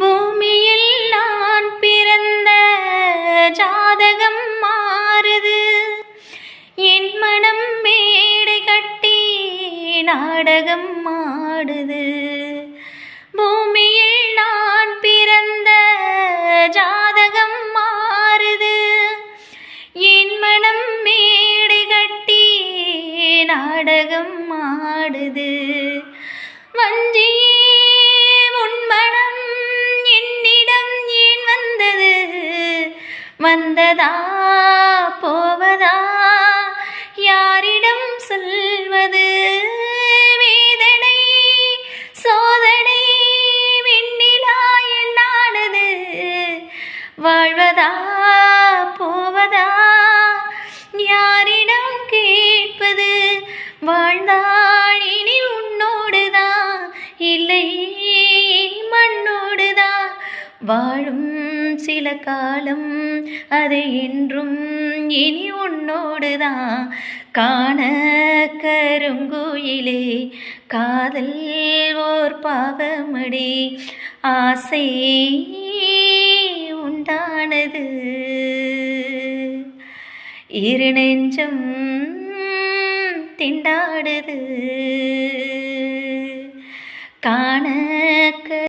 பூமியில் நான் பிறந்த ஜாதகம் மாறுது. என் மனம் மேடை கட்டி நாடகம் மாடுது பூமியில் நான் பிறந்த ஜாதகம் மாறுது. என் மனம் மேடை கட்டி நாடகம் மாடுது வஞ்சி வந்ததா போவதா யாரிடம் சொல்வது? வேதனை சோதனை விண்ணிலா என்னானது? வாழ்வதா போவதா யாரி வாழும் சில காலம் அது என்றும் இனி உன்னோடுதான். காண கருங்குயிலே காதல் ஓர் பாவமடி. ஆசை உண்டானது. இரு நெஞ்சம் திண்டாடுது. காண